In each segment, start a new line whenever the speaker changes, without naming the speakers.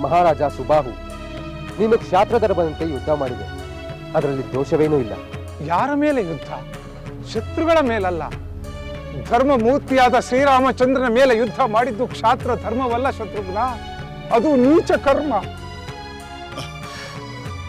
ಮಹಾರಾಜ ಸುಬಾಹು ನೀನು ಕ್ಷಾತ್ರಧರ್ಮದಂತೆ ಯುದ್ಧ ಮಾಡಿದೆ. ಅದರಲ್ಲಿ ದೋಷವೇನೂ ಇಲ್ಲ.
ಯಾರ ಮೇಲೆ ಯುದ್ಧ? ಶತ್ರುಗಳ ಮೇಲಲ್ಲ. ಧರ್ಮ ಮೂರ್ತಿಯಾದ ಶ್ರೀರಾಮಚಂದ್ರನ ಮೇಲೆ ಯುದ್ಧ ಮಾಡಿದ್ದು ಕ್ಷಾತ್ರ ಧರ್ಮವಲ್ಲ ಶತ್ರುಘ್ನ? ಅದು ನೀಚ ಕರ್ಮ.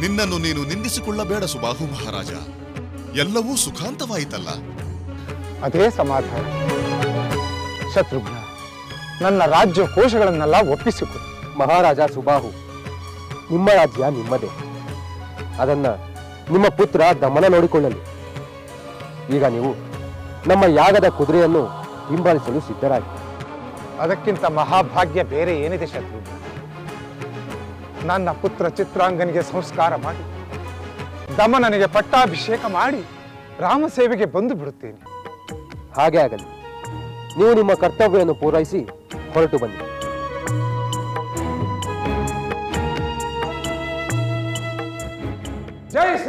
ನಿನ್ನನ್ನು ನೀನು ನಿಂದಿಸಿಕೊಳ್ಳಬೇಡ ಸುಬಾಹು ಮಹಾರಾಜ. ಎಲ್ಲವೂ ಸುಖಾಂತವಾಯಿತಲ್ಲ.
ಅದೇ ಸಮಾಧಾನ. ಶತ್ರುಘ್ನ ನನ್ನ ರಾಜ್ಯ ಕೋಶಗಳನ್ನೆಲ್ಲ ಒಪ್ಪಿಸಿಕೊಡು.
ಮಹಾರಾಜ ಸುಬಾಹು ನಿಮ್ಮ ರಾಜ್ಯ ನಿಮ್ಮದೇ. ಅದನ್ನ ನಿಮ್ಮ ಪುತ್ರ ದಮನ ನೋಡಿಕೊಳ್ಳಲಿ. ಈಗ ನೀವು ನಮ್ಮ ಯಾಗದ ಕುದುರೆಯನ್ನು ಹಿಂಬಾಲಿಸಲು ಸಿದ್ಧರಾಗಿ.
ಅದಕ್ಕಿಂತ ಮಹಾಭಾಗ್ಯ ಬೇರೆ ಏನಿದೆ ಶತ್ರು? ನನ್ನ ಪುತ್ರ ಚಿತ್ರಾಂಗನಿಗೆ ಸಂಸ್ಕಾರ ಮಾಡಿ ದಮನನಿಗೆ ಪಟ್ಟಾಭಿಷೇಕ ಮಾಡಿ ರಾಮ ಸೇವೆಗೆ ಬಂದು ಬಿಡುತ್ತೇನೆ.
ಹಾಗೆ ಆಗಲಿ. ನೀವು ನಿಮ್ಮ ಕರ್ತವ್ಯವನ್ನು ಪೂರೈಸಿ ಹೊರಟು ಬನ್ನಿ.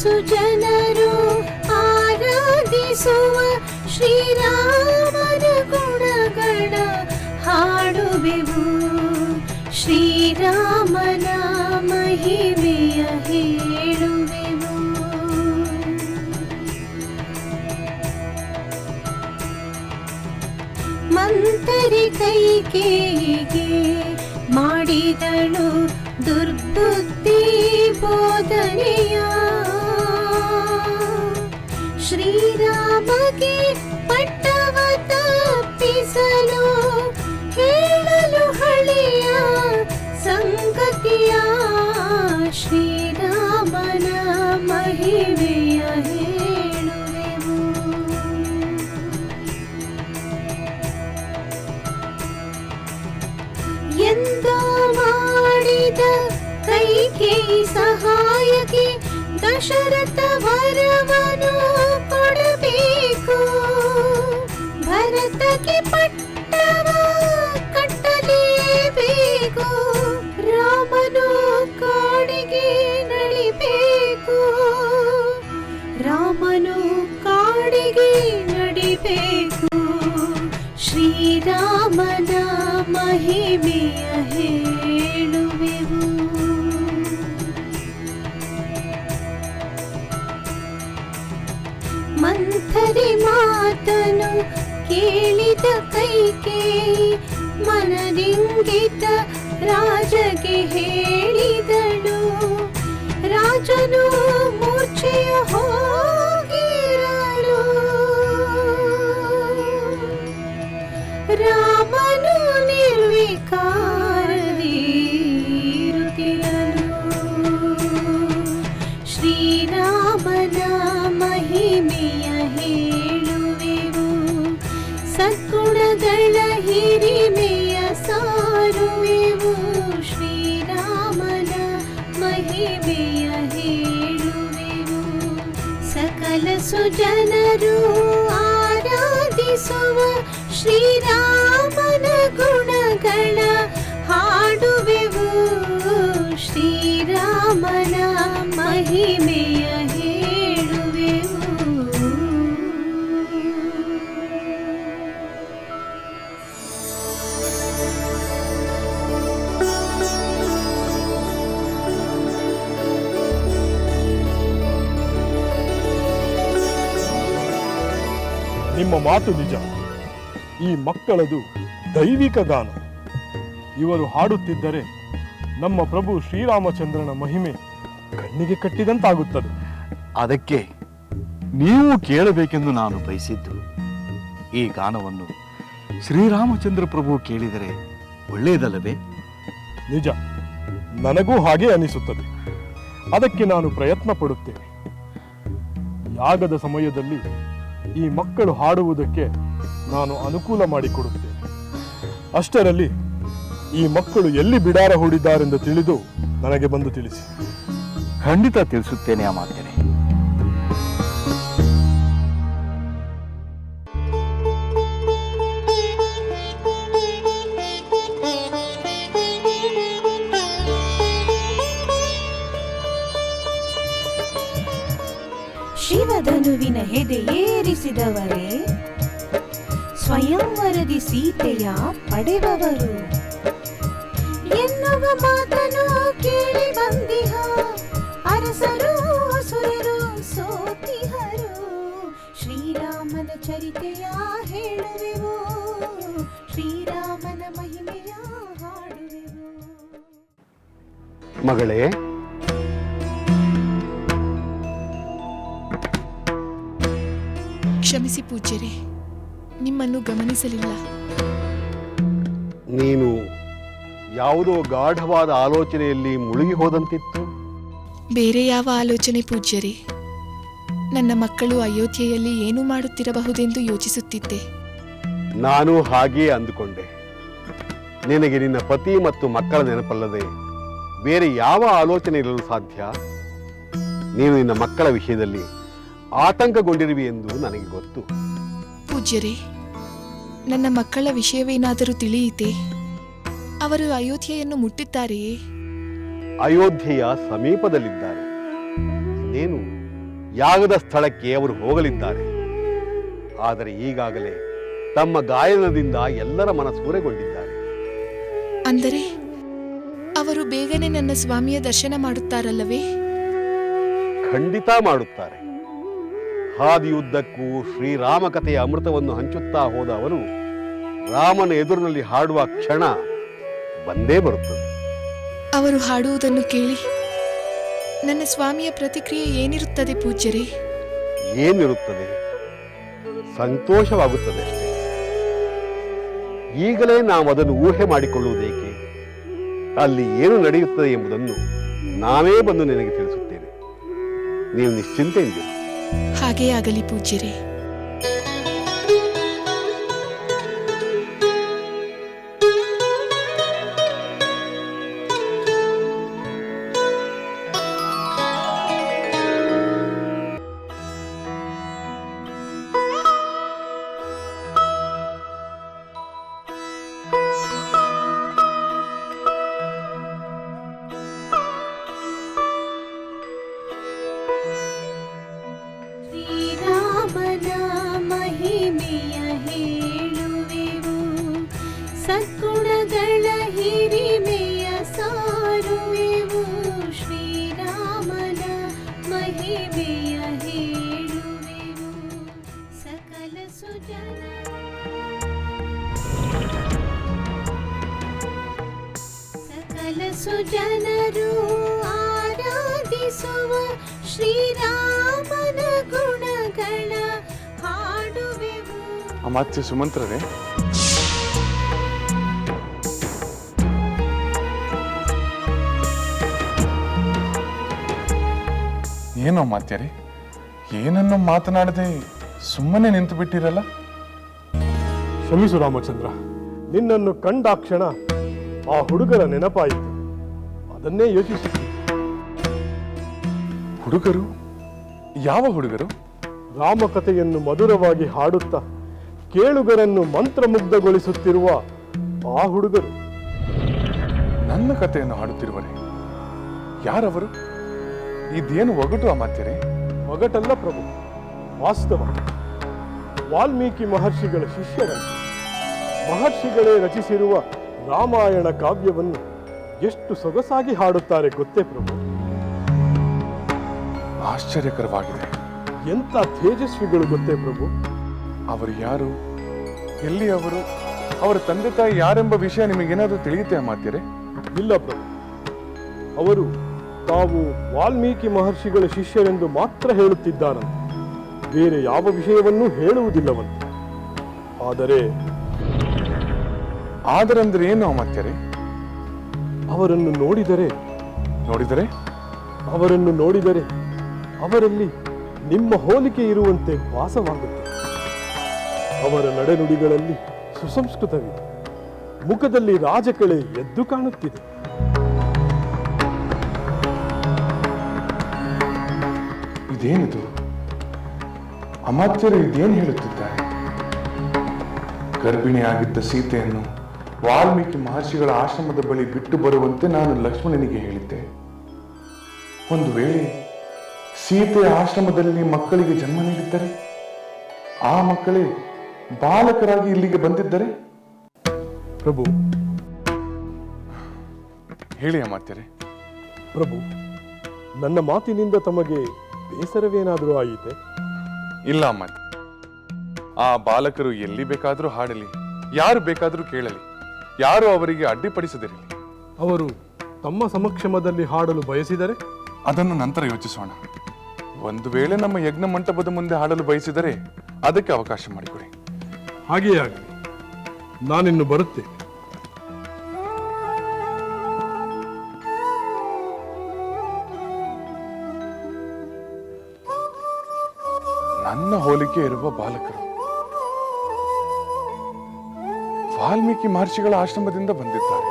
ಸುಜನರು ಆರಾಧಿಸುವ ಶ್ರೀರಾಮನ ಗುಣಗಳ ಹಾಡುವೆವು. ಶ್ರೀರಾಮನ ಮಹಿಮೆಯ ಹೇಳುವೆವು. ಮಂತರಿ ಕೈಕೇಯಿಗೆ ಮಾಡಿದಳು ದುರ್ಬುದ್ಧಿ ಬೋಧನೆಯ ಶ್ರೀರಾಮಗೆ ಪಟ್ಟವ ತಪ್ಪಿಸಲು ಹೇಳಲು ಹಳೆಯ ಸಂಗತಿಯ ಶ್ರೀರಾಮನ ಮಹಿಮೆಯ ಹೇಳುವೆವು. ಎಂದೋ ಮಾಡಿದ ಕೈಗೆ ಸಹಾಯಕ್ಕೆ ದಶರಥ ವರವನು मनदिङ्गित
राजके ಮಾತು ನಿಜ. ಈ ಮಕ್ಕಳದು ದೈವಿಕ ಗಾನ ಇವರು ಹಾಡುತ್ತಿದ್ದರೆ ನಮ್ಮ ಪ್ರಭು ಶ್ರೀರಾಮಚಂದ್ರನ ಮಹಿಮೆ ಕಣ್ಣಿಗೆ ಕಟ್ಟಿದಂತಾಗುತ್ತದೆ.
ಅದಕ್ಕೆ ನೀವು ಕೇಳಬೇಕೆಂದು ನಾನು ಬಯಸಿದ್ದು ಈ ಗಾನವನ್ನು ಶ್ರೀರಾಮಚಂದ್ರ ಪ್ರಭು ಕೇಳಿದರೆ ಒಳ್ಳೆಯದಲ್ಲವೇ?
ನಿಜ. ನನಗೂ ಹಾಗೆ ಅನಿಸುತ್ತದೆ. ಅದಕ್ಕೆ ನಾನು ಪ್ರಯತ್ನ ಪಡುತ್ತೇನೆ. ಯಾಗದ ಸಮಯದಲ್ಲಿ ಈ ಮಕ್ಕಳು ಹಾಡುವುದಕ್ಕೆ ನಾನು ಅನುಕೂಲ ಮಾಡಿಕೊಡುತ್ತೇನೆ. ಅಷ್ಟರಲ್ಲಿ ಈ ಮಕ್ಕಳು ಎಲ್ಲಿ ಬಿಡಾರ ಹೂಡಿದ್ದಾರೆಂದು ತಿಳಿದು ನನಗೆ ಬಂದು ತಿಳಿಸಿ.
ಖಂಡಿತ ತಿಳಿಸುತ್ತೇನೆ ಅಮಾತ್ಯರೇ.
ಶಿವಧನುವಿನ ಹೆದೆ ಏರಿಸಿದವರೇ ಸ್ವಯಂವರದಿ ಸೀತೆಯ ಪಡೆದವರು ಎನ್ನುವ ಮಾತನು ಕೇಳಿ ಬಂದಿಹ, ಅರಸರು ಸುರರು ಸೋತಿಹರು. ಶ್ರೀರಾಮನ ಚರಿತೆಯ ಹೇಳುವೆವು, ಶ್ರೀರಾಮನ ಮಹಿಮೆಯ ಹಾಡುವೆವು.
ಮಗಳೇ
ಕ್ಷಮಿಸಿ ಪೂಜ್ಯರೇ ನಿಮ್ಮನ್ನು ಗಮನಿಸಲಿಲ್ಲ.
ನೀನು ಯಾವುದೋ ಗಾಢವಾದ ಆಲೋಚನೆಯಲ್ಲಿ ಮುಳುಗಿ ಹೋದಂತಿತ್ತು?
ಬೇರೆ ಯಾವ ಆಲೋಚನೆ ಪೂಜ್ಯರೇ ನನ್ನ ಮಕ್ಕಳು ಅಯೋಧ್ಯೆಯಲ್ಲಿ ಏನು ಮಾಡುತ್ತಿರಬಹುದೆಂದು ಯೋಚಿಸುತ್ತಿದ್ದೆ.
ನಾನು ಹಾಗೆಯೇ ಅಂದುಕೊಂಡೆ. ನಿನಗೆ ನಿನ್ನ ಪತಿ ಮತ್ತು ಮಕ್ಕಳ ನೆನಪಲ್ಲದೆ ಬೇರೆ ಯಾವ ಆಲೋಚನೆ ಇರಲು ಸಾಧ್ಯ? ನೀನು ನಿನ್ನ ಮಕ್ಕಳ ವಿಷಯದಲ್ಲಿ ಆತಂಕಗೊಂಡಿರುವಿ ಎಂದು ನನಗೆ ಗೊತ್ತು.
ಪೂಜ್ಯರೇ ನನ್ನ ಮಕ್ಕಳ ವಿಷಯವೇನಾದರೂ ತಿಳಿಯಿತೆ? ಅವರು ಅಯೋಧ್ಯೆಯನ್ನು ಮುಟ್ಟಿದ್ದಾರೆಯೇ?
ಅಯೋಧ್ಯೆಯ ಸಮೀಪದಲ್ಲಿದ್ದಾರೆ. ಇನ್ನೇನು? ಯಾಗದ ಸ್ಥಳಕ್ಕೆ ಅವರು ಹೋಗಲಿದ್ದಾರೆ. ಆದರೆ ಈಗಾಗಲೇ ತಮ್ಮ ಗಾಯನದಿಂದ ಎಲ್ಲರ ಮನಸೂರೆಗೊಂಡಿದ್ದಾರೆ
ಅಂದರೆ ಅವರು ಬೇಗನೆ ನನ್ನ ಸ್ವಾಮಿಯ ದರ್ಶನ ಮಾಡುತ್ತಾರಲ್ಲವೇ?
ಖಂಡಿತ ಮಾಡುತ್ತಾರೆ. ಹಾದಿಯುದ್ದಕ್ಕೂ ಶ್ರೀರಾಮ ಕಥೆಯ ಅಮೃತವನ್ನು ಹಂಚುತ್ತಾ ಹೋದ ರಾಮನ ಎದುರಿನಲ್ಲಿ ಹಾಡುವ ಕ್ಷಣ ಬಂದೇ ಬರುತ್ತದೆ.
ಅವರು ಹಾಡುವುದನ್ನು ಕೇಳಿ ನನ್ನ ಸ್ವಾಮಿಯ ಪ್ರತಿಕ್ರಿಯೆ ಏನಿರುತ್ತದೆ ಪೂಜ್ಯರೇ?
ಏನಿರುತ್ತದೆ? ಸಂತೋಷವಾಗುತ್ತದೆ ಅಷ್ಟೇ. ಈಗಲೇ ನಾವು ಅದನ್ನು ಊಹೆ ಮಾಡಿಕೊಳ್ಳುವುದೇಕೆ? ಅಲ್ಲಿ ಏನು ನಡೆಯುತ್ತದೆ ಎಂಬುದನ್ನು ನಾನೇ ಬಂದು ನಿನಗೆ ತಿಳಿಸುತ್ತೇನೆ. ನೀವು ನಿಶ್ಚಿಂತೆಯಿಂದ
ಹಾಗೇ ಆಗಲಿ ಪೂಜ್ಯರೇ.
ಸಕಲ ಜನರು ಆರಾಧಿಸುವ ಶ್ರೀರಾಮನ ಗುಣಗಳ ಹಾಡುವೆವು.
ಅಮಾತ್ಯ ಸುಮಂತ್ರರೇ ಏನೋ ಮಾತ್ಯರೇ ಏನನ್ನು ಮಾತನಾಡದೆ ಸುಮ್ಮನೆ ನಿಂತು ಬಿಟ್ಟಿರಲ್ಲ
ಕ್ಷಮಿಸು ರಾಮಚಂದ್ರ ನಿನ್ನನ್ನು ಕಂಡಾಕ್ಷಣ ಆ ಹುಡುಗರ ನೆನಪಾಯಿತು. ಅದನ್ನೇ ಯೋಚಿಸಿ
ಹುಡುಗರು? ಯಾವ ಹುಡುಗರು?
ರಾಮಕಥೆಯನ್ನು ಮಧುರವಾಗಿ ಹಾಡುತ್ತಾ ಕೇಳುಗರನ್ನು ಮಂತ್ರಮುಗ್ಧಗೊಳಿಸುತ್ತಿರುವ ಆ ಹುಡುಗರು.
ನನ್ನ ಕಥೆಯನ್ನು ಹಾಡುತ್ತಿರುವರೆ ಯಾರವರು? ಇದೇನು ಒಗಟು ಅಮಾತ್ಯರೇ?
ಒಗಟಲ್ಲ ಪ್ರಭು ವಾಸ್ತವ. ವಾಲ್ಮೀಕಿ ಮಹರ್ಷಿಗಳ ಶಿಷ್ಯರ ಮಹರ್ಷಿಗಳೇ ರಚಿಸಿರುವ ರಾಮಾಯಣ ಕಾವ್ಯವನ್ನು ಎಷ್ಟು ಸೊಗಸಾಗಿ ಹಾಡುತ್ತಾರೆ ಗೊತ್ತೇ ಪ್ರಭು?
ಆಶ್ಚರ್ಯಕರವಾಗಿದೆ.
ಎಂಥ ತೇಜಸ್ವಿಗಳು ಗೊತ್ತೇ ಪ್ರಭು?
ಅವರು ಯಾರು? ಎಲ್ಲಿ ಅವರು? ಅವರ ತಂದೆ ತಾಯಿ ಯಾರೆಂಬ ವಿಷಯ ನಿಮಗೇನಾದರೂ ತಿಳಿಯುತ್ತೆ ಮಾತ್ಯರೆ
ಇಲ್ಲ ಪ್ರಭು. ಅವರು ತಾವು ವಾಲ್ಮೀಕಿ ಮಹರ್ಷಿಗಳ ಶಿಷ್ಯರೆಂದು ಮಾತ್ರ ಹೇಳುತ್ತಿದ್ದಾರಂತೆ. ಬೇರೆ ಯಾವ ವಿಷಯವನ್ನೂ ಹೇಳುವುದಿಲ್ಲವಂತೆ. ಆದರೆ
ಆದರಂದ್ರೆ ಏನು ಅಮಾತ್ಯರೆ
ಅವರನ್ನು ನೋಡಿದರೆ
ನೋಡಿದರೆ?
ಅವರನ್ನು ನೋಡಿದರೆ ಅವರಲ್ಲಿ ನಿಮ್ಮ ಹೋಲಿಕೆ ಇರುವಂತೆ ವಾಸವಾಗುತ್ತೆ. ಅವರ ನಡೆನುಡಿಗಳಲ್ಲಿ ಸುಸಂಸ್ಕೃತವಿದೆ. ಮುಖದಲ್ಲಿ ರಾಜಕಳೆ ಎದ್ದು ಕಾಣುತ್ತಿದೆ.
ಇದೇನಿದು? ಅಮಾತ್ಯರು ಇದೇನು ಹೇಳುತ್ತಿದ್ದಾರೆ? ಗರ್ಭಿಣಿಯಾಗಿದ್ದ ಸೀತೆಯನ್ನು ವಾಲ್ಮೀಕಿ ಮಹರ್ಷಿಗಳ ಆಶ್ರಮದ ಬಳಿ ಬಿಟ್ಟು ಬರುವಂತೆ ನಾನು ಲಕ್ಷ್ಮಣನಿಗೆ ಹೇಳಿದ್ದೆ. ಒಂದು ವೇಳೆ ಸೀತೆಯ ಆಶ್ರಮದಲ್ಲಿ ಮಕ್ಕಳಿಗೆ ಜನ್ಮ ನೀಡಿದ್ದರೆ ಆ ಮಕ್ಕಳೇ ಬಾಲಕರಾಗಿ ಇಲ್ಲಿಗೆ ಬಂದಿದ್ದರೆ?
ಪ್ರಭು.
ಹೇಳಿ ಅಮಾತ್ಯರೇ.
ಪ್ರಭು ನನ್ನ ಮಾತಿನಿಂದ ತಮಗೆ ಬೇಸರವೇನಾದರೂ ಆಯಿತೆ?
ಇಲ್ಲ ಅಮ್ಮ ಆ ಬಾಲಕರು ಎಲ್ಲಿ ಬೇಕಾದರೂ ಹಾಡಲಿ ಯಾರು ಬೇಕಾದರೂ ಕೇಳಲಿ. ಯಾರು ಅವರಿಗೆ ಅಡ್ಡಿಪಡಿಸದಿರಲಿ
ಅವರು ತಮ್ಮ ಸಮಕ್ಷಮದಲ್ಲಿ ಹಾಡಲು ಬಯಸಿದರೆ?
ಅದನ್ನು ನಂತರ ಯೋಚಿಸೋಣ. ಒಂದು ವೇಳೆ ನಮ್ಮ ಯಜ್ಞ ಮಂಟಪದ ಮುಂದೆ ಹಾಡಲು ಬಯಸಿದರೆ ಅದಕ್ಕೆ ಅವಕಾಶ ಮಾಡಿಕೊಡಿ.
ಹಾಗೆಯೇ ಆಗಲಿ. ನಾನಿನ್ನು ಬರುತ್ತೆ
ನನ್ನ ಹೋಲಿಕೆ ಇರುವ ಬಾಲಕರು. ವಾಲ್ಮೀಕಿ ಮಹರ್ಷಿಗಳ ಆಶ್ರಮದಿಂದ ಬಂದಿದ್ದಾರೆ.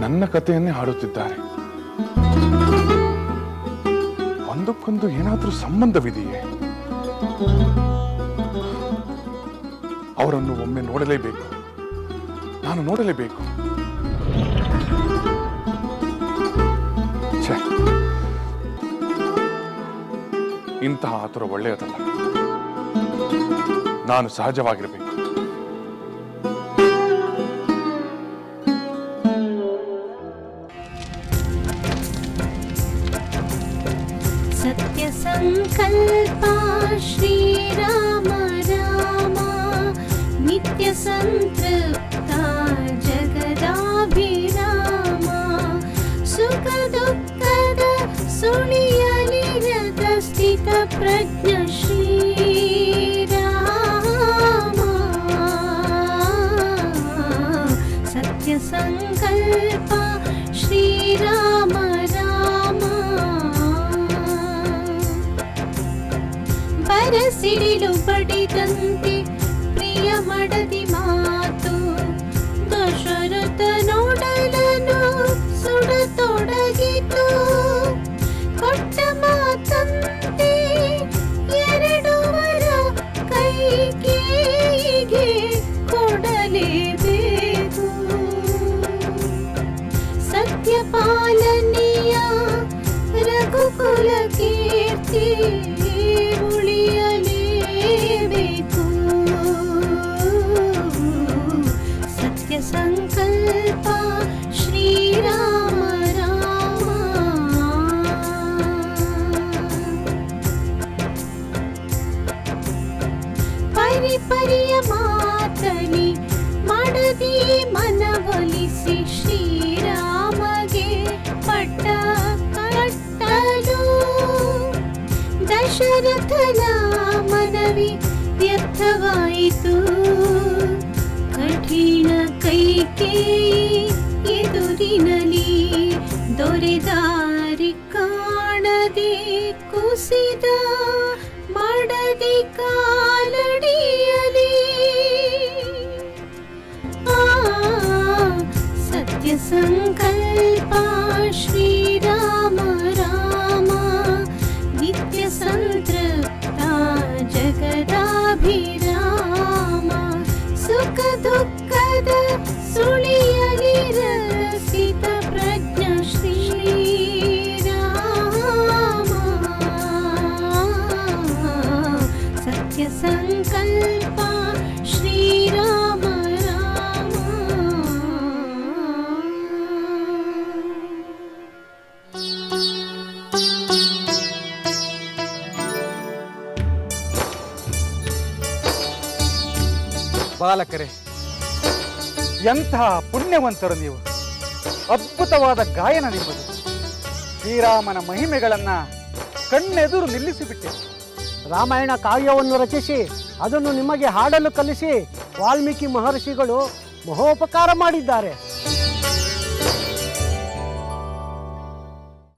ನನ್ನ ಕಥೆಯನ್ನೇ ಹಾಡುತ್ತಿದ್ದಾರೆ. ಒಂದಕ್ಕೊಂದು ಏನಾದರೂ ಸಂಬಂಧವಿದೆಯೇ? ಅವರನ್ನು ಒಮ್ಮೆ ನೋಡಲೇಬೇಕು. ನಾನು ನೋಡಲೇಬೇಕು. ಇಂತಹ ಆತುರ ಒಳ್ಳೆಯದಲ್ಲ. ನಾನು ಸಹಜವಾಗಿರಬೇಕು
ಸತ್ಯ ಸಂಕಲ್ಪ ಶ್ರೀರಾಮ ರಾಮ ನಿತ್ಯ ಸಂತೃಪ್ತ Just ವ್ಯರ್ಥವಾಯಿತು ಕಠಿಣ ಕೈಕೆ ಎದುರಿನಲಿ ದೊರೆದಾರಿ ಕಾಣದೆ ಕುಸಿದ ಮಾಡದಿ ಕಾಲಡಿಯಲಿ ಆ ಸತ್ಯ ಸಂಕಲ್ಪ ಶ್ರೀರಾಮ ರಾಮ
ಬಾಲಕರೇ, ಎಂತಹ ಪುಣ್ಯವಂತರು ನೀವು. ಅದ್ಭುತವಾದ ಗಾಯನ ನಿಮ್ಮದು. ಶ್ರೀರಾಮನ ಮಹಿಮೆಗಳನ್ನ ಕಣ್ಣೆದುರು ನಿಲ್ಲಿಸಿಬಿಟ್ಟೆ.
ರಾಮಾಯಣ ಕಾವ್ಯವನ್ನು ರಚಿಸಿ, ಅದನ್ನು ನಿಮಗೆ ಹಾಡಲು ಕಲಿಸಿ, ವಾಲ್ಮೀಕಿ ಮಹರ್ಷಿಗಳು ಮಹೋಪಕಾರ ಮಾಡಿದ್ದಾರೆ.